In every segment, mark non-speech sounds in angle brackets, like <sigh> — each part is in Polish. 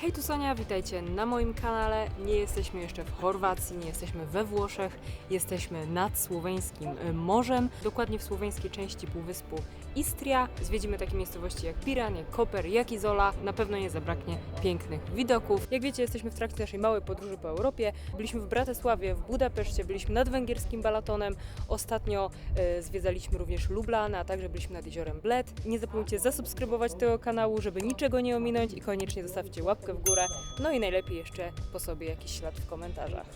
Hej, tu Sonia, witajcie na moim kanale. Nie jesteśmy jeszcze w Chorwacji, nie jesteśmy we Włoszech, jesteśmy nad słoweńskim y, morzem, dokładnie w słoweńskiej części półwyspu Istria. Zwiedzimy takie miejscowości jak Piran, jak Koper, jak Izola. Na pewno nie zabraknie pięknych widoków. Jak wiecie, jesteśmy w trakcie naszej małej podróży po Europie. Byliśmy w Bratysławie, w Budapeszcie, byliśmy nad węgierskim Balatonem. Ostatnio y, zwiedzaliśmy również Lublin, a także byliśmy nad jeziorem Bled. Nie zapomnijcie zasubskrybować tego kanału, żeby niczego nie ominąć i koniecznie zostawcie łapkę w górę. No i najlepiej jeszcze po sobie jakiś ślad w komentarzach.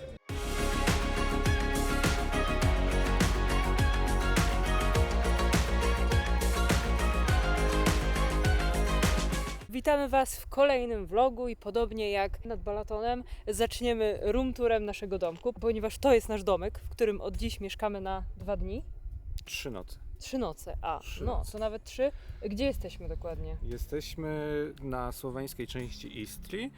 Witamy Was w kolejnym vlogu i podobnie jak nad Balatonem zaczniemy room tourem naszego domku, ponieważ to jest nasz domek, w którym od dziś mieszkamy na dwa dni. Trzy noce. Trzy noce. A, Trzy no, noce. to nawet trzy. Gdzie jesteśmy dokładnie? Jesteśmy na słoweńskiej części Istrii, e,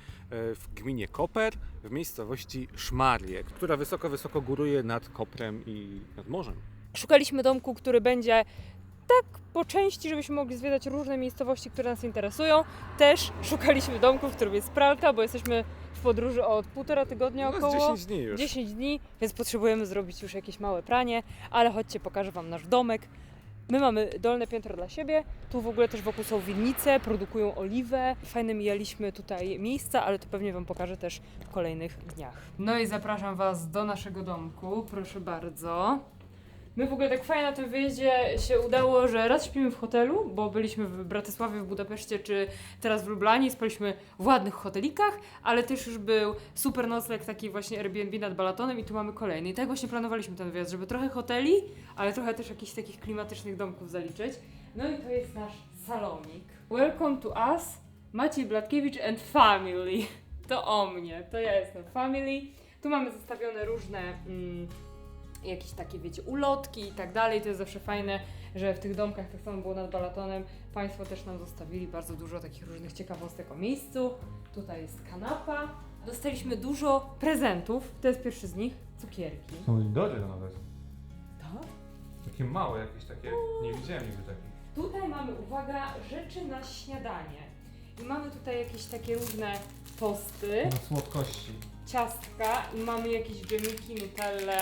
w gminie Koper, w miejscowości Szmarje, która wysoko, wysoko góruje nad Koprem i nad morzem. Szukaliśmy domku, który będzie tak po części, żebyśmy mogli zwiedzać różne miejscowości, które nas interesują. Też szukaliśmy domku, w którym jest pralka, bo jesteśmy w podróży od półtora tygodnia No, około. 10 dni już. 10 dni, więc potrzebujemy zrobić już jakieś małe pranie, ale chodźcie, pokażę Wam nasz domek. My mamy dolne piętro dla siebie, tu w ogóle też wokół są winnice, produkują oliwę. Fajne mijaliśmy tutaj miejsca, ale to pewnie Wam pokażę też w kolejnych dniach. No i zapraszam Was do naszego domku, proszę bardzo. My w ogóle tak fajnie na tym wyjeździe się udało, że raz śpimy w hotelu, bo byliśmy w Bratysławie, w Budapeszcie, czy teraz w Lublanie, spaliśmy w ładnych hotelikach, ale też już był super nocleg taki właśnie Airbnb nad Balatonem i tu mamy kolejny. I tak właśnie planowaliśmy ten wyjazd, żeby trochę hoteli, ale trochę też jakichś takich klimatycznych domków zaliczyć. No i to jest nasz salonik. Welcome to us, Maciej Blatkiewicz and family. <laughs> To o mnie, to ja jestem family. Tu mamy zostawione różne mm, jakieś takie, wiecie, ulotki i tak dalej. To jest zawsze fajne, że w tych domkach, tak samo było nad Balatonem, Państwo też nam zostawili bardzo dużo takich różnych ciekawostek o miejscu. Tutaj jest kanapa. Dostaliśmy dużo prezentów. To jest pierwszy z nich. Cukierki. Są lidory nawet. Tak? Takie małe jakieś takie. Nie widziałem nigdy takich. Tutaj mamy, uwaga, rzeczy na śniadanie. I mamy tutaj jakieś takie różne tosty, Na słodkości. ciastka i mamy jakieś dżemiki, nutelle.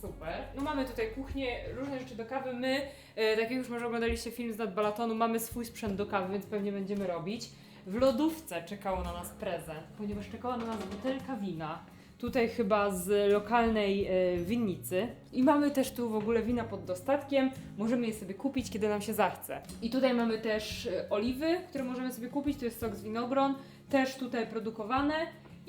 Super. No mamy tutaj kuchnię, różne rzeczy do kawy. My, e, tak jak już może oglądaliście film z nad Balatonu, mamy swój sprzęt do kawy, więc pewnie będziemy robić. W lodówce czekało na nas prezent, ponieważ czekała na nas butelka wina. Tutaj chyba z lokalnej e, winnicy. I mamy też tu w ogóle wina pod dostatkiem. Możemy je sobie kupić, kiedy nam się zachce. I tutaj mamy też e, oliwy, które możemy sobie kupić. To jest sok z winogron, też tutaj produkowane.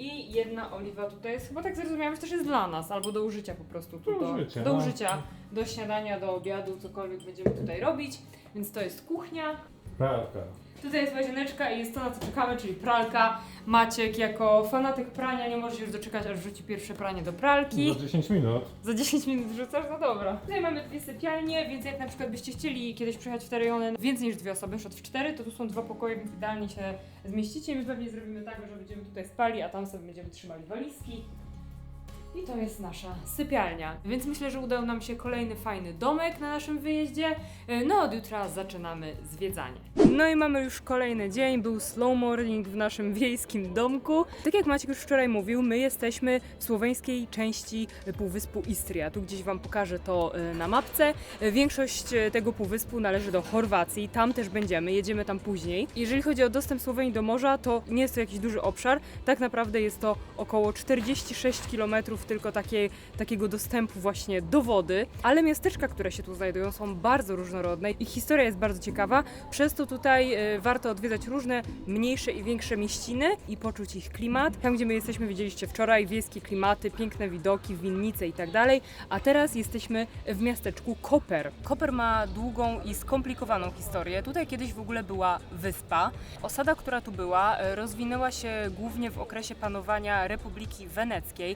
I jedna oliwa tutaj jest, chyba tak zrozumiałam, że też jest dla nas, albo do użycia po prostu. Tu Do do, użycia, do no. użycia, do śniadania, do obiadu, cokolwiek będziemy tutaj robić. Więc to jest kuchnia. Pralka. Tutaj jest łazieneczka i jest to, na co czekamy, czyli pralka. Maciek jako fanatyk prania nie może się już doczekać, aż wrzuci pierwsze pranie do pralki. Za 10 minut. Za 10 minut wrzucasz? No dobra. Tutaj mamy dwie sypialnie, więc jak na przykład byście chcieli kiedyś przyjechać w te rejony więcej niż dwie osoby, na przykład w cztery, to tu są dwa pokoje, więc idealnie się zmieścicie. My pewnie zrobimy tak, że będziemy tutaj spali, a tam sobie będziemy trzymali walizki. I to jest nasza sypialnia. Więc myślę, że udał nam się kolejny fajny domek na naszym wyjeździe. E, No od jutra zaczynamy zwiedzanie. No i mamy już kolejny dzień. Był slow morning w naszym wiejskim domku. Tak jak Maciek już wczoraj mówił, my jesteśmy w słoweńskiej części półwyspu Istria. Tu gdzieś Wam pokażę to e, na mapce. E, Większość tego półwyspu należy do Chorwacji. Tam też będziemy, jedziemy tam później. Jeżeli chodzi o dostęp Słowenii do morza, to nie jest to jakiś duży obszar. Tak naprawdę jest to około 46 km tylko takie, takiego dostępu właśnie do wody. Ale miasteczka, które się tu znajdują, są bardzo różnorodne. Ich historia jest bardzo ciekawa. Przez to tutaj e, warto odwiedzać różne mniejsze i większe mieściny i poczuć ich klimat. Tam, gdzie my jesteśmy, widzieliście wczoraj, wiejskie klimaty, piękne widoki, winnice i tak dalej. A teraz jesteśmy w miasteczku Koper. Koper ma długą i skomplikowaną historię. Tutaj kiedyś w ogóle była wyspa. Osada, która tu była, e, rozwinęła się głównie w okresie panowania Republiki Weneckiej.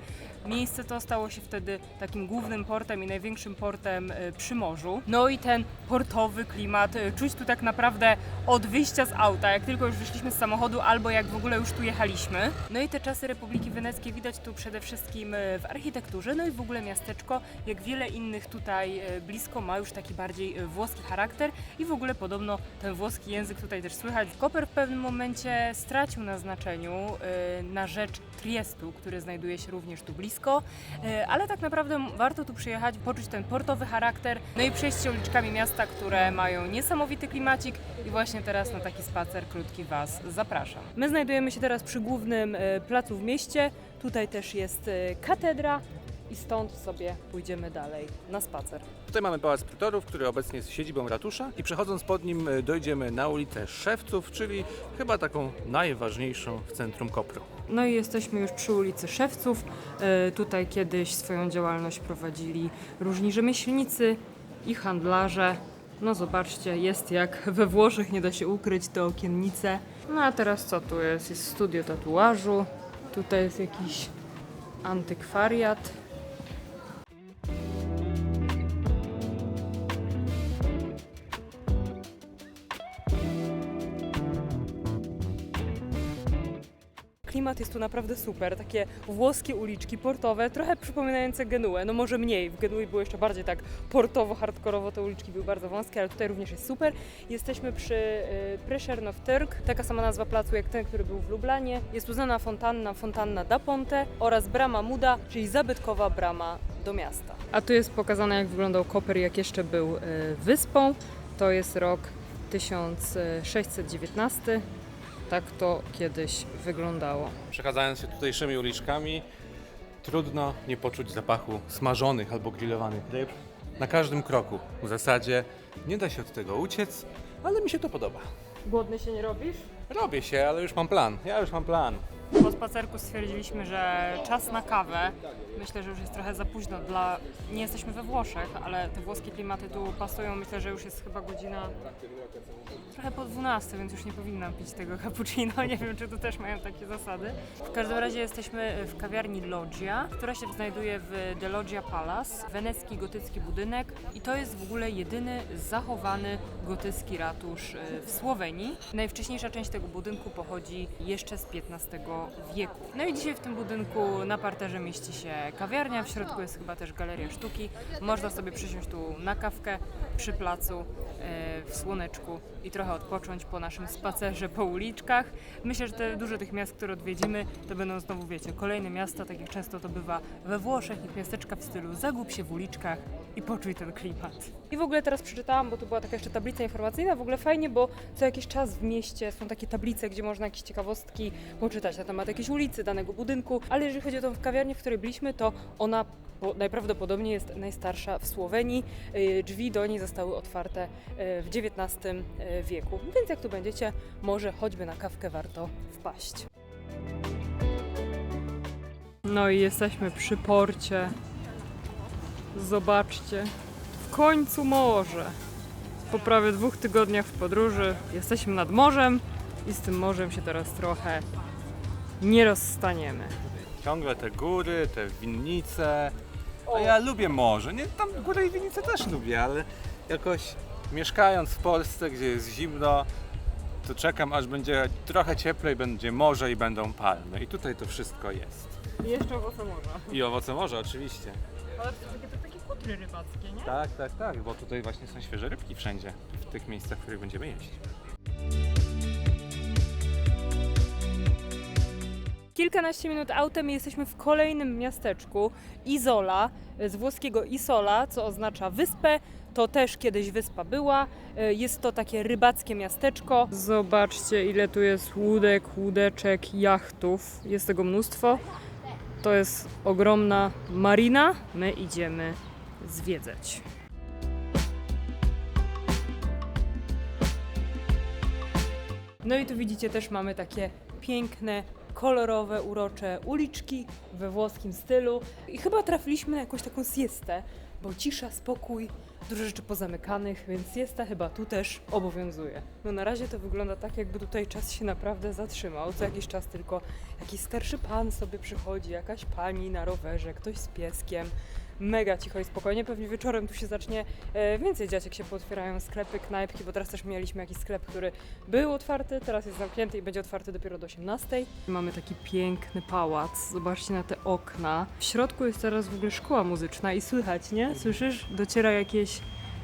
Miejsce to stało się wtedy takim głównym portem i największym portem e, przy morzu. No i ten portowy klimat e, czuć tu tak naprawdę od wyjścia z auta, jak tylko już wyszliśmy z samochodu albo jak w ogóle już tu jechaliśmy. No i te czasy Republiki Weneckiej widać tu przede wszystkim e, w architekturze, no i w ogóle miasteczko, jak wiele innych tutaj blisko, ma już taki bardziej włoski charakter i w ogóle podobno ten włoski język tutaj też słychać. Koper w pewnym momencie stracił na znaczeniu na rzecz Triestu, który znajduje się również tu blisko, e, ale tak naprawdę warto tu przyjechać, poczuć ten portowy charakter, no i przejść się uliczkami miasta, które mają niesamowity klimacik. I właśnie teraz na taki spacer krótki Was zapraszam. My znajdujemy się teraz przy głównym e, placu w mieście, tutaj też jest e, katedra i stąd sobie pójdziemy dalej na spacer. Tutaj mamy Pałac Pretorów, który obecnie jest siedzibą ratusza i przechodząc pod nim e, dojdziemy na ulicę Szewców, czyli chyba taką najważniejszą w centrum Kopru. No i jesteśmy już przy ulicy Szewców. E, Tutaj kiedyś swoją działalność prowadzili różni rzemieślnicy i handlarze. No zobaczcie, jest jak we Włoszech, nie da się ukryć te okiennice. No a teraz co tu jest? Jest studio tatuażu. Tutaj jest jakiś antykwariat. Klimat jest tu naprawdę super, takie włoskie uliczki portowe, trochę przypominające Genuę, no może mniej, w Genui było jeszcze bardziej tak portowo, hardkorowo, te uliczki były bardzo wąskie, ale tutaj również jest super. Jesteśmy przy y, Prešernov Turk, taka sama nazwa placu jak ten, który był w Lublanie. Jest tu znana fontanna, fontanna da Ponte oraz brama Muda, czyli zabytkowa brama do miasta. A tu jest pokazane jak wyglądał Koper, jak jeszcze był y, wyspą. To jest rok 1619. Tak to kiedyś wyglądało. Przechadzając się tutejszymi uliczkami, trudno nie poczuć zapachu smażonych albo grillowanych ryb na każdym kroku. W zasadzie nie da się od tego uciec, ale mi się to podoba. Głodny się nie robisz? Robię się, ale już mam plan. Ja już mam plan. Po spacerku stwierdziliśmy, że czas na kawę. Myślę, że już jest trochę za późno dla... Nie jesteśmy we Włoszech, ale te włoskie klimaty tu pasują. Myślę, że już jest chyba godzina trochę po 12, więc już nie powinnam pić tego <laughs> cappuccino. Nie wiem, czy tu też mają takie zasady. W każdym razie jesteśmy w kawiarni Loggia, która się znajduje w The Loggia Palace, wenecki gotycki budynek i to jest w ogóle jedyny zachowany gotycki ratusz e, w Słowenii. Najwcześniejsza część tego budynku pochodzi jeszcze z XV wieku. No i dzisiaj w tym budynku na parterze mieści się kawiarnia, w środku jest chyba też galeria sztuki. Można sobie przysiąść tu na kawkę przy placu e, w słoneczku i trochę odpocząć po naszym spacerze po uliczkach. Myślę, że te, dużo tych miast, które odwiedzimy, to będą znowu, wiecie, kolejne miasta, tak jak często to bywa we Włoszech, ich miasteczka w stylu zagub się w uliczkach i poczuj ten klimat. I w ogóle teraz przeczytałam, bo tu była taka jeszcze tablica informacyjna, w ogóle fajnie, bo co jakiś czas w mieście są takie tablice, gdzie można jakieś ciekawostki poczytać na temat jakiejś ulicy, danego budynku, ale jeżeli chodzi o tą kawiarnię, w której byliśmy, to ona najprawdopodobniej jest najstarsza w Słowenii. Y, Drzwi do niej zostały otwarte y, w XIX y, wieku, więc jak tu będziecie, może choćby na kawkę warto wpaść. No i jesteśmy przy porcie. Zobaczcie, w końcu morze. Po prawie dwóch tygodniach w podróży jesteśmy nad morzem i z tym morzem się teraz trochę nie rozstaniemy. Ciągle te góry, te winnice. A ja lubię morze. Nie, tam góry i winnice też lubię, ale jakoś mieszkając w Polsce, gdzie jest zimno, to czekam aż będzie trochę cieplej, będzie morze i będą palmy. I tutaj to wszystko jest. I jeszcze owoce morza. I owoce morza oczywiście. Ale rybackie, nie? Tak, tak, tak, bo tutaj właśnie są świeże rybki wszędzie, w tych miejscach, w których będziemy jeść. Kilkanaście minut autem i jesteśmy w kolejnym miasteczku Izola, z włoskiego Isola, co oznacza wyspę. To też kiedyś wyspa była. Jest to takie rybackie miasteczko. Zobaczcie, ile tu jest łódek, łódeczek, jachtów. Jest tego mnóstwo. To jest ogromna marina. My idziemy zwiedzać. No i tu widzicie też mamy takie piękne, kolorowe, urocze uliczki we włoskim stylu. I chyba trafiliśmy na jakąś taką siestę, bo cisza, spokój, dużo rzeczy pozamykanych, więc siesta chyba tu też obowiązuje. No na razie to wygląda tak, jakby tutaj czas się naprawdę zatrzymał. Co jakiś czas tylko jakiś starszy pan sobie przychodzi, jakaś pani na rowerze, ktoś z pieskiem. Mega cicho i spokojnie. Pewnie wieczorem tu się zacznie e, więcej dziać, jak się pootwierają sklepy, knajpki, bo teraz też mieliśmy jakiś sklep, który był otwarty, teraz jest zamknięty i będzie otwarty dopiero do 18. Mamy taki piękny pałac. Zobaczcie na te okna. W środku jest teraz w ogóle szkoła muzyczna i słychać, nie? Słyszysz? Dociera jakieś,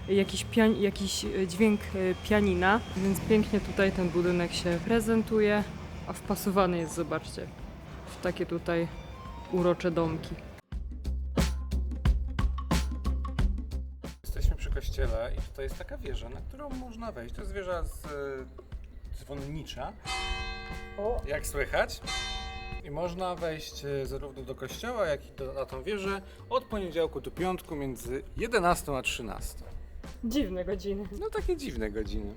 jakiś, pian, jakiś e, dźwięk e, pianina, więc pięknie tutaj ten budynek się prezentuje, a wpasowany jest, zobaczcie, w takie tutaj urocze domki. Kościele i tutaj jest taka wieża, na którą można wejść. To jest wieża z, e, dzwonnicza, O, jak słychać. I można wejść e, zarówno do kościoła, jak i do, na tą wieżę od poniedziałku do piątku między 11 a 13. dziwne godziny, No takie dziwne godziny.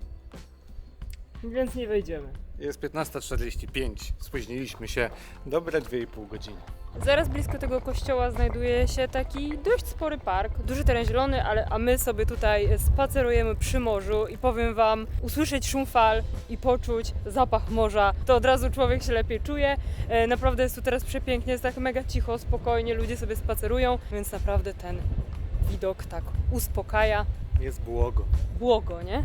więc nie wejdziemy. Jest 15.45, spóźniliśmy się dobre 2,5 godziny. Zaraz blisko tego kościoła znajduje się taki dość spory park, duży teren zielony, ale a my sobie tutaj spacerujemy przy morzu i powiem wam, usłyszeć szum fal i poczuć zapach morza, to od razu człowiek się lepiej czuje. E, Naprawdę jest tu teraz przepięknie, jest tak mega cicho, spokojnie, ludzie sobie spacerują, więc naprawdę ten widok tak uspokaja. Jest błogo. Błogo, nie?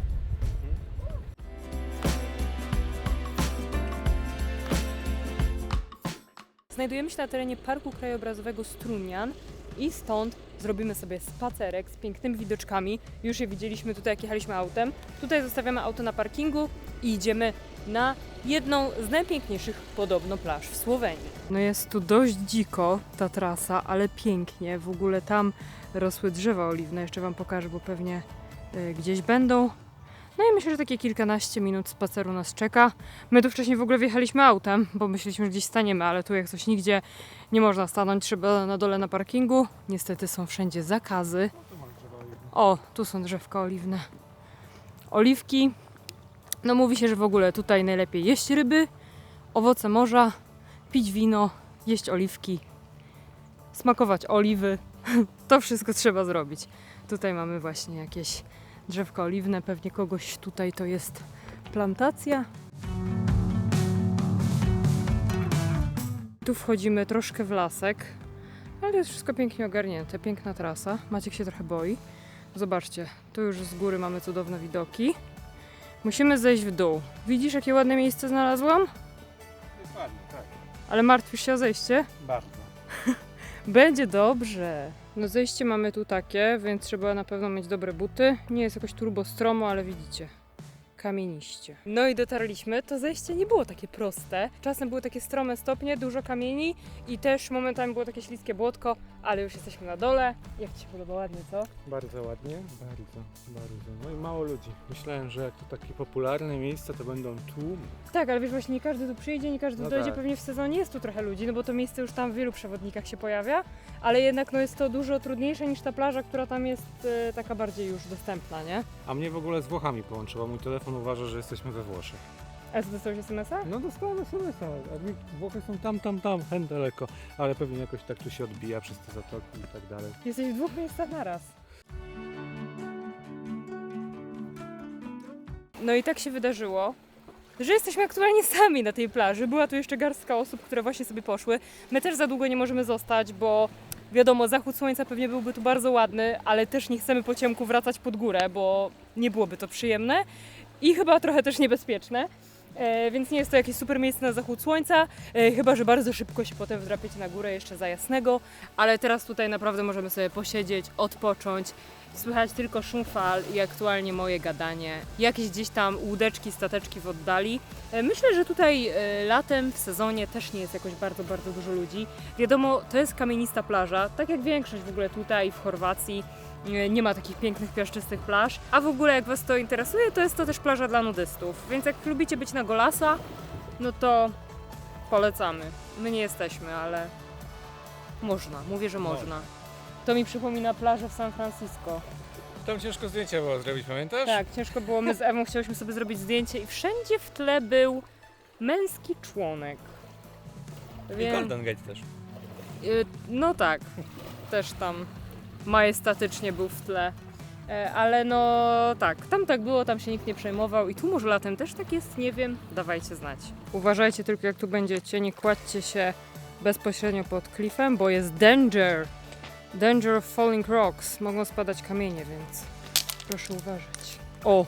Znajdujemy się na terenie Parku Krajobrazowego Strunian i stąd zrobimy sobie spacerek z pięknymi widoczkami. Już je widzieliśmy tutaj, jak jechaliśmy autem. Tutaj zostawiamy auto na parkingu i idziemy na jedną z najpiękniejszych podobno plaż w Słowenii. No jest tu dość dziko ta trasa, ale pięknie. W ogóle tam rosły drzewa oliwne. Jeszcze Wam pokażę, bo pewnie y, gdzieś będą. No i myślę, że takie kilkanaście minut spaceru nas czeka. My tu wcześniej w ogóle wjechaliśmy autem, bo myśleliśmy, że gdzieś staniemy, ale tu jak coś nigdzie nie można stanąć, trzeba na dole na parkingu. Niestety są wszędzie zakazy. O, tu są drzewka oliwne. Oliwki. No mówi się, że w ogóle tutaj najlepiej jeść ryby, owoce morza, pić wino, jeść oliwki, smakować oliwy. <laughs> To wszystko trzeba zrobić. Tutaj mamy właśnie jakieś drzewka oliwne, pewnie kogoś tutaj to jest plantacja. Tu wchodzimy troszkę w lasek, ale jest wszystko pięknie ogarnięte, piękna trasa. Maciek się trochę boi. Zobaczcie, tu już z góry mamy cudowne widoki. Musimy zejść w dół. Widzisz, jakie ładne miejsce znalazłam? Dokładnie, tak. Ale martwisz się o zejście? Bardzo. <laughs> Będzie dobrze. No zejście mamy tu takie, więc trzeba na pewno mieć dobre buty. Nie jest jakoś turbo stromo, ale widzicie. Kamieniście. No i dotarliśmy. To zejście nie było takie proste. Czasem były takie strome stopnie, dużo kamieni i też momentami było takie śliskie błotko, ale już jesteśmy na dole. Jak Ci się podoba ładnie, co? Bardzo ładnie, bardzo, bardzo. No i mało ludzi. Myślałem, że jak to takie popularne miejsce, to będą tłumy. Tak, ale wiesz, właśnie nie każdy tu przyjdzie, nie każdy No tu dojdzie. tak. Pewnie w sezonie jest tu trochę ludzi, no bo to miejsce już tam w wielu przewodnikach się pojawia, ale jednak no jest to dużo trudniejsze niż ta plaża, która tam jest e, taka bardziej już dostępna, nie? A mnie w ogóle z Włochami połączyło. Mój telefon uważa, że jesteśmy we Włoszech. A co dostałeś SMS-a? No dostałem SMS-a, a mi Włochy są tam, tam, tam, hen daleko. Ale pewnie jakoś tak tu się odbija przez te zatoki i tak dalej. Jesteś w dwóch miejscach naraz. No i tak się wydarzyło, że jesteśmy aktualnie sami na tej plaży. Była tu jeszcze garstka osób, które właśnie sobie poszły. My też za długo nie możemy zostać, bo wiadomo, zachód słońca pewnie byłby tu bardzo ładny, ale też nie chcemy po ciemku wracać pod górę, bo nie byłoby to przyjemne i chyba trochę też niebezpieczne. E, więc nie jest to jakieś super miejsce na zachód słońca, e, chyba że bardzo szybko się potem wdrapiecie na górę jeszcze za jasnego, ale teraz tutaj naprawdę możemy sobie posiedzieć, odpocząć. Słychać tylko szum fal i aktualnie moje gadanie. Jakieś gdzieś tam łódeczki, stateczki w oddali. E, Myślę, że tutaj latem w sezonie też nie jest jakoś bardzo, bardzo dużo ludzi. Wiadomo, to jest kamienista plaża, tak jak większość w ogóle tutaj w Chorwacji. E, Nie ma takich pięknych, piaszczystych plaż. A w ogóle jak Was to interesuje, to jest to też plaża dla nudystów. Więc jak lubicie być na Golasa, no to polecamy. My nie jesteśmy, ale można. Mówię, że można. To mi przypomina plażę w San Francisco. Tam ciężko zdjęcia było zrobić, pamiętasz? Tak, ciężko było. My z Ewą chciałyśmy sobie zrobić zdjęcie i wszędzie w tle był męski członek. I Golden Gate też. Y, No tak, też tam majestatycznie był w tle. E, Ale no tak, tam tak było, tam się nikt nie przejmował i tu może latem też tak jest, nie wiem, dawajcie znać. Uważajcie tylko jak tu będziecie, nie kładźcie się bezpośrednio pod klifem, bo jest danger. Danger of falling rocks. Mogą spadać kamienie, więc proszę uważać. O!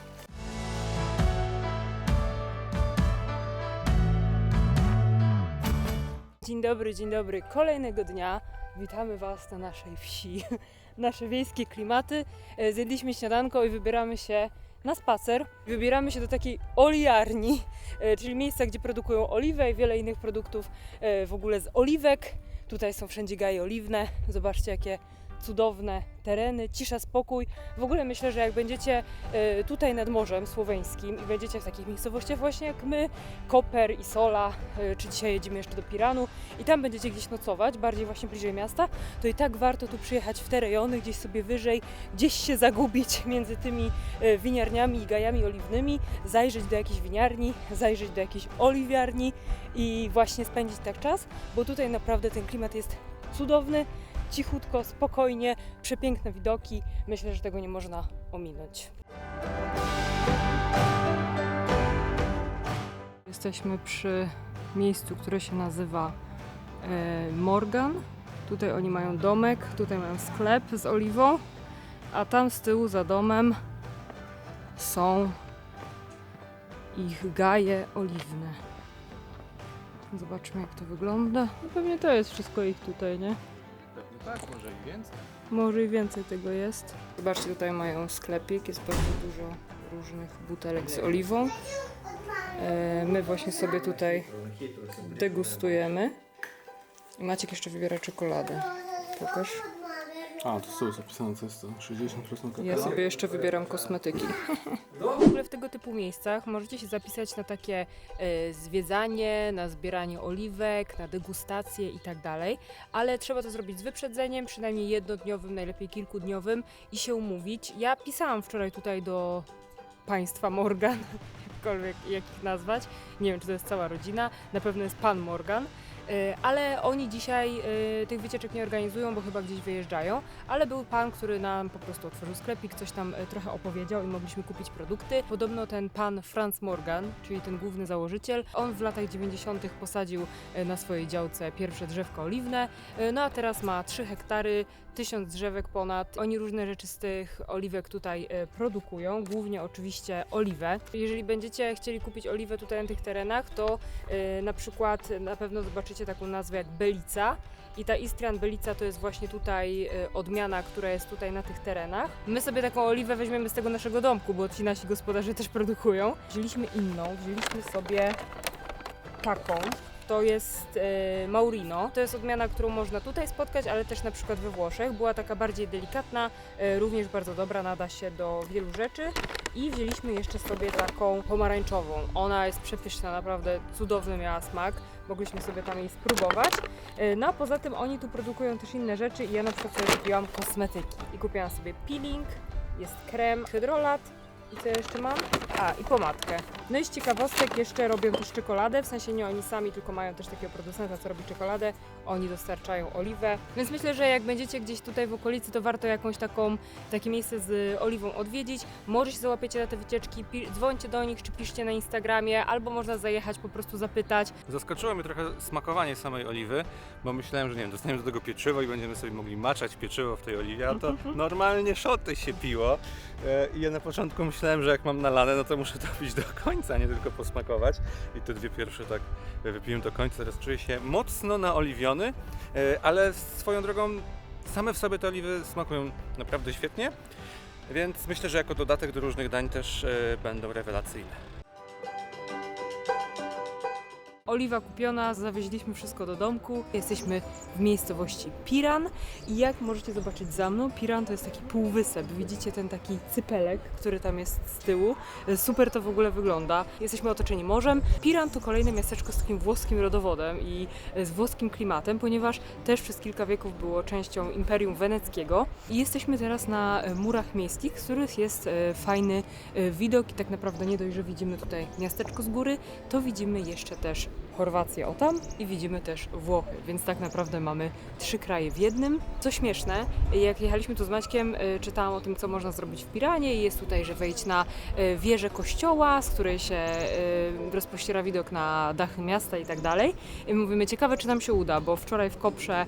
Dzień dobry, dzień dobry. Kolejnego dnia witamy Was na naszej wsi. <laughs> Nasze wiejskie klimaty. E, Zjedliśmy śniadanko i wybieramy się na spacer. Wybieramy się do takiej oliarni, e, czyli miejsca, gdzie produkują oliwę i wiele innych produktów e, w ogóle z oliwek. Tutaj są wszędzie gaje oliwne. Zobaczcie, jakie cudowne tereny, cisza, spokój. W ogóle myślę, że jak będziecie e, tutaj nad Morzem Słoweńskim i będziecie w takich miejscowościach właśnie jak my, Koper i Sola, e, czy dzisiaj jedziemy jeszcze do Piranu i tam będziecie gdzieś nocować, bardziej właśnie bliżej miasta, to i tak warto tu przyjechać w te rejony, gdzieś sobie wyżej, gdzieś się zagubić między tymi e, winiarniami i gajami oliwnymi, zajrzeć do jakiejś winiarni, zajrzeć do jakiejś oliwiarni i właśnie spędzić tak czas, bo tutaj naprawdę ten klimat jest cudowny, cichutko, spokojnie, przepiękne widoki. Myślę, że tego nie można ominąć. Jesteśmy przy miejscu, które się nazywa e, Morgan. Tutaj oni mają domek, tutaj mają sklep z oliwą, a tam z tyłu za domem są ich gaje oliwne. Zobaczmy jak to wygląda. No pewnie to jest wszystko ich tutaj, nie? Tak, może i więcej. Może i więcej tego jest. Zobaczcie, tutaj mają sklepik, jest bardzo dużo różnych butelek z oliwą. E, My właśnie sobie tutaj degustujemy. I Maciek jeszcze wybiera czekoladę. Pokaż. A, to tu jest zapisane, co jest to? 60% kakao? Ja sobie jeszcze wybieram kosmetyki. W ogóle w tego typu miejscach możecie się zapisać na takie e, zwiedzanie, na zbieranie oliwek, na degustację i tak dalej, ale trzeba to zrobić z wyprzedzeniem, przynajmniej jednodniowym, najlepiej kilkudniowym i się umówić. Ja pisałam wczoraj tutaj do państwa Morgan, <laughs> jakkolwiek jak ich nazwać. Nie wiem, czy to jest cała rodzina, na pewno jest pan Morgan. E, Ale oni dzisiaj e, tych wycieczek nie organizują, bo chyba gdzieś wyjeżdżają. Ale był pan, który nam po prostu otworzył sklepik, coś tam e, trochę opowiedział i mogliśmy kupić produkty. Podobno ten pan Franz Morgan, czyli ten główny założyciel, on w latach 90. posadził na swojej działce pierwsze drzewka oliwne. No a teraz ma 3 hektary, 1000 drzewek ponad. Oni różne rzeczy z tych oliwek tutaj e, produkują, głównie oczywiście oliwę. Jeżeli będziecie chcieli kupić oliwę tutaj na tych terenach, to e, na przykład na pewno zobaczycie taką nazwę jak Belica. I ta Istrian Belica to jest właśnie tutaj e, odmiana, która jest tutaj na tych terenach. My sobie taką oliwę weźmiemy z tego naszego domku, bo ci nasi gospodarze też produkują. Wzięliśmy inną, wzięliśmy sobie taką. To jest e, Maurino. To jest odmiana, którą można tutaj spotkać, ale też na przykład we Włoszech. Była taka bardziej delikatna, e, również bardzo dobra, nada się do wielu rzeczy. I wzięliśmy jeszcze sobie taką pomarańczową. Ona jest przepyszna, naprawdę cudowny miała smak. Mogliśmy sobie tam jej spróbować. E, No a poza tym oni tu produkują też inne rzeczy i ja na przykład sobie kupiłam kosmetyki. I kupiłam sobie peeling, jest krem, hydrolat i co jeszcze mam? A, i pomadkę. No i z ciekawostek jeszcze robią też czekoladę, w sensie nie oni sami, tylko mają też takiego producenta, co robi czekoladę. Oni dostarczają oliwę. Więc myślę, że jak będziecie gdzieś tutaj w okolicy, to warto jakąś taką, takie miejsce z oliwą odwiedzić. Może się załapiecie na te wycieczki, dzwońcie do nich, czy piszcie na Instagramie, albo można zajechać, po prostu zapytać. Zaskoczyło mnie trochę smakowanie samej oliwy, bo myślałem, że nie wiem, dostaniemy do tego pieczywo i będziemy sobie mogli maczać pieczywo w tej oliwie, a to <laughs> normalnie szoty się piło. E, I ja na początku myślałem, że jak mam nalane, no to muszę to pić do końca, nie tylko posmakować. I te dwie pierwsze tak wypiłem do końca, teraz czuję się mocno naoliwiony, e, ale swoją drogą same w sobie te oliwy smakują naprawdę świetnie. Więc myślę, że jako dodatek do różnych dań też e, będą rewelacyjne. Oliwa kupiona, zawieźliśmy wszystko do domku. Jesteśmy w miejscowości Piran i jak możecie zobaczyć za mną, Piran to jest taki półwysep. Widzicie ten taki cypelek, który tam jest z tyłu. Super to w ogóle wygląda. Jesteśmy otoczeni morzem. Piran to kolejne miasteczko z takim włoskim rodowodem i z włoskim klimatem, ponieważ też przez kilka wieków było częścią Imperium Weneckiego. I jesteśmy teraz na murach miejskich, z których jest e, fajny e, widok i tak naprawdę nie dość, że widzimy tutaj miasteczko z góry, to widzimy jeszcze też Chorwację o tam i widzimy też Włochy, więc tak naprawdę mamy trzy kraje w jednym. Co śmieszne, jak jechaliśmy tu z Maćkiem, y, czytałam o tym, co można zrobić w Piranie i jest tutaj, że wejść na y, wieżę kościoła, z której się y, rozpościera widok na dachy miasta i tak dalej. I mówimy, ciekawe, czy nam się uda, bo wczoraj w Koprze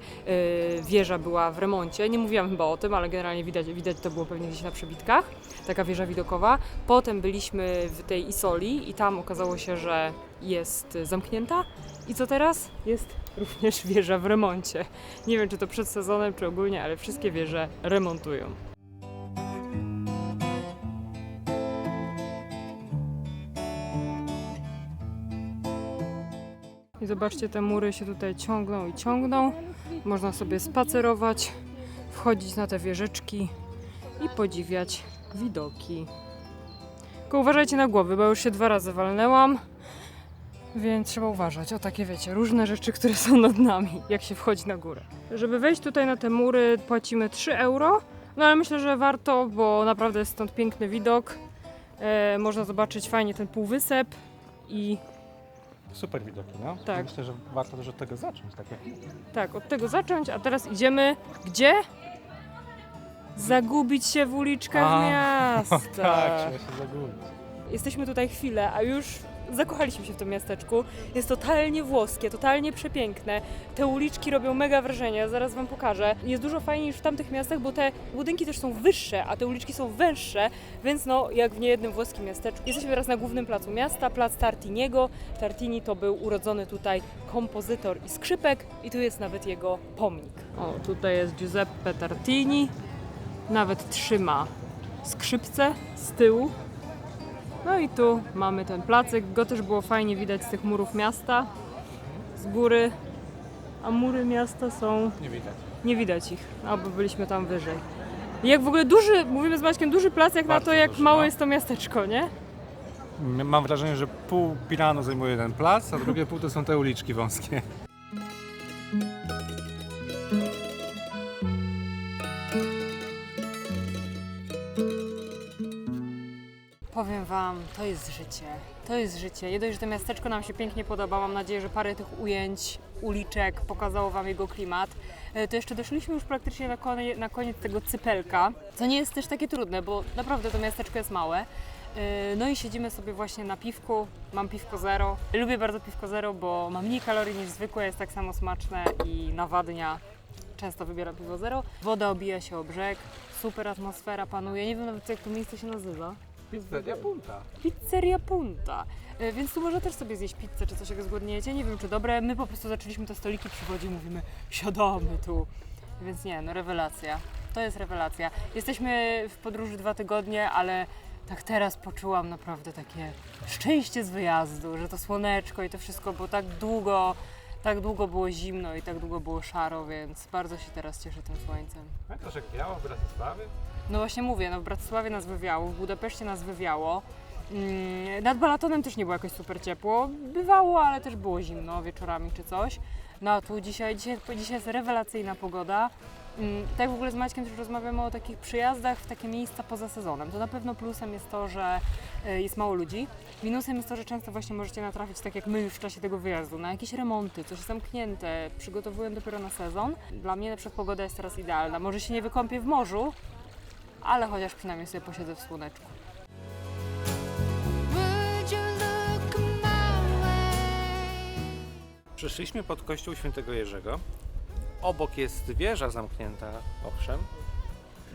wieża była w remoncie. Nie mówiłam chyba o tym, ale generalnie widać, widać to było pewnie gdzieś na przebitkach, taka wieża widokowa. Potem byliśmy w tej Isoli i tam okazało się, że jest zamknięta. I co teraz? Jest również <laughs> wieża w remoncie. Nie wiem, czy to przed sezonem, czy ogólnie, ale wszystkie wieże remontują. I zobaczcie, te mury się tutaj ciągną i ciągną. Można sobie spacerować, wchodzić na te wieżyczki i podziwiać widoki. Tylko uważajcie na głowy, bo już się dwa razy walnęłam. Więc trzeba uważać o takie, wiecie, różne rzeczy, które są nad nami, jak się wchodzi na górę. Żeby wejść tutaj na te mury, płacimy 3 euro. No ale myślę, że warto, bo naprawdę jest stąd piękny widok. E, można zobaczyć fajnie ten półwysep i Super widoki, no. Tak. Myślę, że warto też od tego zacząć, tak jak tak, od tego zacząć, a teraz idziemy gdzie? Zagubić się w uliczkach A, <laughs> miasta. Tak, trzeba się zagubić. Jesteśmy tutaj chwilę, a już zakochaliśmy się w tym miasteczku. Jest totalnie włoskie, totalnie przepiękne. Te uliczki robią mega wrażenie, zaraz wam pokażę. Jest dużo fajniej niż w tamtych miastach, bo te budynki też są wyższe, a te uliczki są węższe, więc no jak w niejednym włoskim miasteczku. Jesteśmy teraz na głównym placu miasta, plac Tartiniego. Tartini to był urodzony tutaj kompozytor i skrzypek i tu jest nawet jego pomnik. O, tutaj jest Giuseppe Tartini. Nawet trzyma skrzypce z tyłu. No i tu mamy ten placyk. Go też było fajnie widać z tych murów miasta, z góry. A mury miasta są. Nie widać. Nie widać ich, albo byliśmy tam wyżej. I jak w ogóle duży, mówimy z Maćkiem, duży plac, jak na Bardzo to, jak duży, małe no. jest to miasteczko, nie? M- Mam wrażenie, że pół Piranu zajmuje ten plac, a drugie pół to są te uliczki wąskie. Powiem Wam, to jest życie. To jest życie. Nie dość, że to miasteczko nam się pięknie podoba. Mam nadzieję, że parę tych ujęć, uliczek pokazało Wam jego klimat. E, To jeszcze doszliśmy już praktycznie na, na koniec tego cypelka, co nie jest też takie trudne, bo naprawdę to miasteczko jest małe. E, No i siedzimy sobie właśnie na piwku. Mam piwko zero. Lubię bardzo piwko zero, bo ma mniej kalorii niż zwykłe, jest tak samo smaczne i nawadnia. Często wybieram piwo zero. Woda obija się o brzeg. Super atmosfera panuje. Nie wiem nawet jak to miejsce się nazywa. Pizzeria Punta. Pizzeria Punta. E, Więc tu można też sobie zjeść pizzę czy coś, jak zgłodniejecie. Nie wiem, czy dobre. My po prostu zaczęliśmy te stoliki przychodzić i mówimy, siadamy tu. Więc nie, no rewelacja. To jest rewelacja. Jesteśmy w podróży dwa tygodnie, ale tak teraz poczułam naprawdę takie szczęście z wyjazdu, że to słoneczko i to wszystko, bo tak długo, tak długo było zimno i tak długo było szaro, więc bardzo się teraz cieszę tym słońcem. Pamiętasz jak biało w Bratysławie? No właśnie mówię, no w Bratysławie nas wywiało, w Budapeszcie nas wywiało. Mm, Nad Balatonem też nie było jakoś super ciepło. Bywało, ale też było zimno wieczorami czy coś. No a tu dzisiaj, dzisiaj, dzisiaj jest rewelacyjna pogoda. Mm, Tak w ogóle z Maćkiem też rozmawiamy o takich przyjazdach w takie miejsca poza sezonem. To na pewno plusem jest to, że e, jest mało ludzi. Minusem jest to, że często właśnie możecie natrafić, tak jak my już w czasie tego wyjazdu, na jakieś remonty, coś zamknięte, przygotowują dopiero na sezon. Dla mnie na przykład pogoda jest teraz idealna. Może się nie wykąpię w morzu, ale chociaż przynajmniej sobie posiedzę w słoneczku. Przyszliśmy pod kościół świętego Jerzego. Obok jest wieża zamknięta, owszem,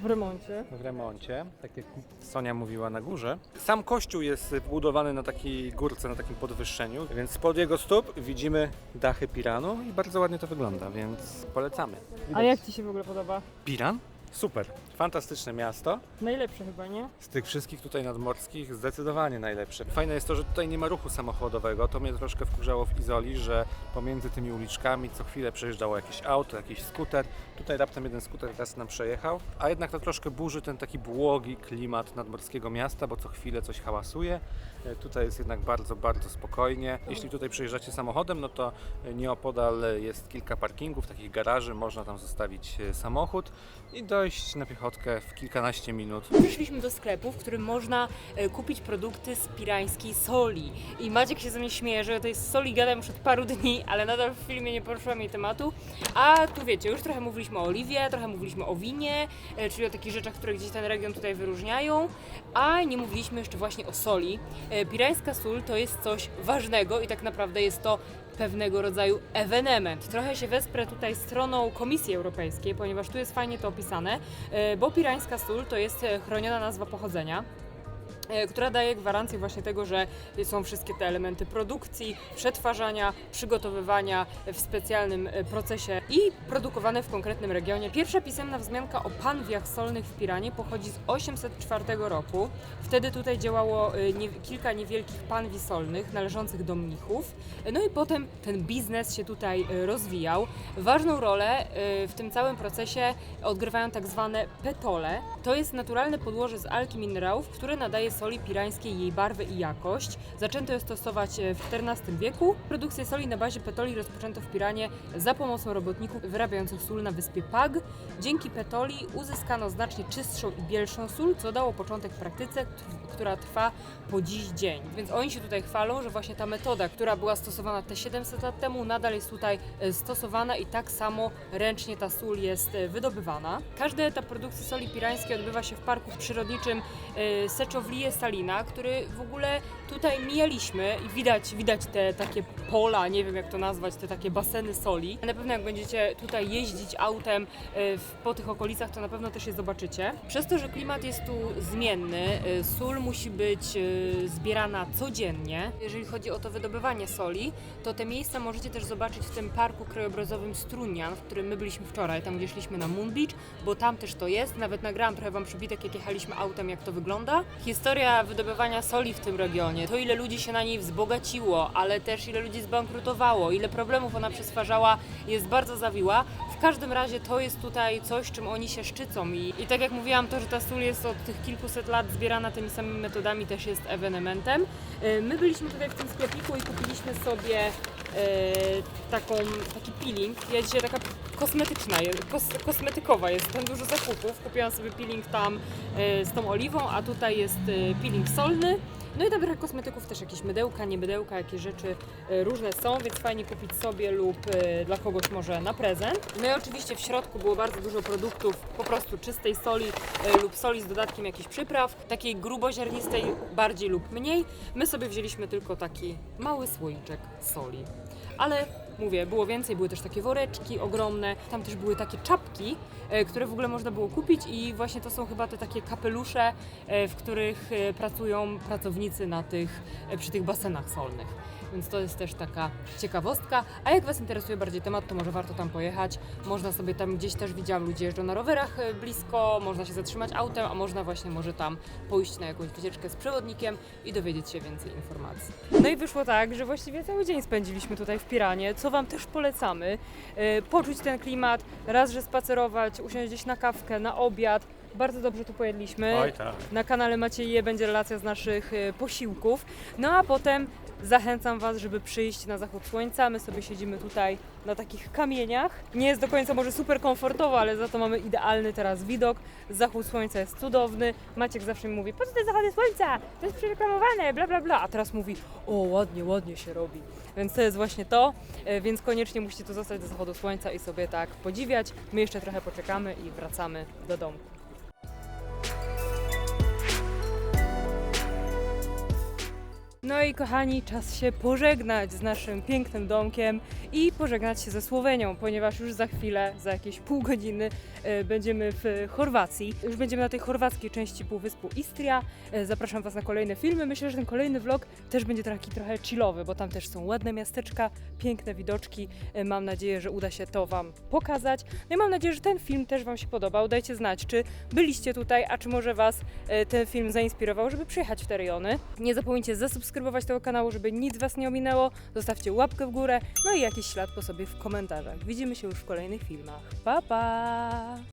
W remoncie. w remoncie, tak jak Sonia mówiła na górze. Sam kościół jest wbudowany na takiej górce, na takim podwyższeniu, więc spod jego stóp widzimy dachy Piranu i bardzo ładnie to wygląda, więc polecamy. A jak Ci się w ogóle podoba? Piran? Super, fantastyczne miasto. Najlepsze chyba, nie? Z tych wszystkich tutaj nadmorskich zdecydowanie najlepsze. Fajne jest to, że tutaj nie ma ruchu samochodowego. To mnie troszkę wkurzało w Izoli, że pomiędzy tymi uliczkami co chwilę przejeżdżało jakieś auto, jakiś skuter. Tutaj raptem jeden skuter raz nam przejechał, a jednak to troszkę burzy ten taki błogi klimat nadmorskiego miasta, bo co chwilę coś hałasuje. E, Tutaj jest jednak bardzo, bardzo spokojnie. Jeśli tutaj przejeżdżacie samochodem, no to nieopodal jest kilka parkingów, takich garaży, można tam zostawić e, samochód i do dojść na piechotkę w kilkanaście minut. Przyszliśmy do sklepu, w którym można e, kupić produkty z pirańskiej soli. I Maciek się ze mnie śmieje, że to jest soli gadam już od paru dni, ale nadal w filmie nie poruszyłam jej tematu. A tu wiecie, już trochę mówiliśmy o oliwie, trochę mówiliśmy o winie, czyli o takich rzeczach, które gdzieś ten region tutaj wyróżniają, a nie mówiliśmy jeszcze właśnie o soli. E, Pirańska sól to jest coś ważnego i tak naprawdę jest to pewnego rodzaju ewenement. Trochę się wesprę tutaj stroną Komisji Europejskiej, ponieważ tu jest fajnie to opisane, e, bo pirańska sól to jest e, chroniona nazwa pochodzenia która daje gwarancję właśnie tego, że są wszystkie te elementy produkcji, przetwarzania, przygotowywania w specjalnym e, procesie i produkowane w konkretnym regionie. Pierwsza pisemna wzmianka o panwiach solnych w Piranie pochodzi z 804 roku. Wtedy tutaj działało e, nie, kilka niewielkich panwi solnych należących do mnichów. E, No i potem ten biznes się tutaj e, rozwijał. Ważną rolę e, w tym całym procesie odgrywają tak zwane petole. To jest naturalne podłoże z alki minerałów, które nadaje soli pirańskiej jej barwę i jakość. Zaczęto je stosować e, w XIV wieku. Produkcję soli na bazie petoli rozpoczęto w Piranie za pomocą robotników wyrabiających sól na wyspie Pag. Dzięki petoli uzyskano znacznie czystszą i bielszą sól, co dało początek praktyce, która trwa po dziś dzień. Więc oni się tutaj chwalą, że właśnie ta metoda, która była stosowana te 700 lat temu, nadal jest tutaj e, stosowana i tak samo ręcznie ta sól jest e, wydobywana. Każdy etap produkcji soli pirańskiej odbywa się w parku przyrodniczym e, Seczowlije Salina, który w ogóle tutaj mijaliśmy i widać, widać te takie pola, nie wiem jak to nazwać, te takie baseny soli. Na pewno jak będziecie tutaj jeździć autem e, po tych okolicach, to na pewno też je zobaczycie. Przez to, że klimat jest tu zmienny, e, sól musi być e, zbierana codziennie. Jeżeli chodzi o to wydobywanie soli, to te miejsca możecie też zobaczyć w tym parku krajobrazowym Strunian, w którym my byliśmy wczoraj, tam gdzie szliśmy na Moon Beach, bo tam też to jest. Nawet nagrałam trochę wam przybitek, jak jechaliśmy autem, jak to wygląda. Historia wydobywania soli w tym regionie, to ile ludzi się na niej wzbogaciło, ale też ile ludzi zbankrutowało, ile problemów ona przysparzała, jest bardzo zawiła. W każdym razie to jest tutaj coś, czym oni się szczycą i, i tak jak mówiłam, to, że ta sól jest od tych kilkuset lat zbierana tymi samymi metodami też jest ewenementem. E, My byliśmy tutaj w tym sklepiku i kupiliśmy sobie e, taką, taki peeling. Ja dzisiaj taka kosmetyczna, kos, kosmetykowa jest, tam dużo zakupów. Kupiłam sobie peeling tam e, z tą oliwą, a tutaj jest e, peeling solny. No i tam kosmetyków, też jakieś mydełka, nie mydełka, jakieś rzeczy e, różne są, więc fajnie kupić sobie lub e, dla kogoś może na prezent. No i oczywiście w środku było bardzo dużo produktów po prostu czystej soli e, lub soli z dodatkiem jakichś przypraw, takiej gruboziarnistej bardziej lub mniej. My sobie wzięliśmy tylko taki mały słoiczek soli. Ale mówię, było więcej, były też takie woreczki ogromne, tam też były takie czapki, e, które w ogóle można było kupić i właśnie to są chyba te takie kapelusze, e, w których e, pracują pracownicy na tych, przy tych basenach solnych. Więc to jest też taka ciekawostka. A jak Was interesuje bardziej temat, to może warto tam pojechać. Można sobie tam gdzieś też widziałam, ludzie jeżdżą na rowerach e, blisko, można się zatrzymać autem, a można właśnie może tam pójść na jakąś wycieczkę z przewodnikiem i dowiedzieć się więcej informacji. No i wyszło tak, że właściwie cały dzień spędziliśmy tutaj w Piranie, co Wam też polecamy. E, Poczuć ten klimat, raz, że spacerować, usiąść gdzieś na kawkę, na obiad. Bardzo dobrze tu pojedliśmy. Oj tak. Na kanale Macieje będzie relacja z naszych e, posiłków. No a potem zachęcam Was, żeby przyjść na zachód słońca. My sobie siedzimy tutaj na takich kamieniach. Nie jest do końca może super komfortowo, ale za to mamy idealny teraz widok. Zachód słońca jest cudowny. Maciek zawsze mi mówi, po co te zachody słońca? To jest przereklamowane, bla bla bla. A teraz mówi, o ładnie, ładnie się robi. Więc to jest właśnie to, e, więc koniecznie musicie tu zostać do zachodu słońca i sobie tak podziwiać. My jeszcze trochę poczekamy i wracamy do domu. No i kochani, czas się pożegnać z naszym pięknym domkiem i pożegnać się ze Słowenią, ponieważ już za chwilę, za jakieś pół godziny e, będziemy w Chorwacji. Już będziemy na tej chorwackiej części półwyspu Istria. E, Zapraszam Was na kolejne filmy. Myślę, że ten kolejny vlog też będzie taki trochę chillowy, bo tam też są ładne miasteczka, piękne widoczki. E, Mam nadzieję, że uda się to Wam pokazać. No i mam nadzieję, że ten film też Wam się podobał. Dajcie znać, czy byliście tutaj, a czy może Was ten film zainspirował, żeby przyjechać w te rejony. Nie zapomnijcie zasubskrybować tego kanału, żeby nic Was nie ominęło. Zostawcie łapkę w górę, no i jakiś ślad po sobie w komentarzach. Widzimy się już w kolejnych filmach. Pa, pa!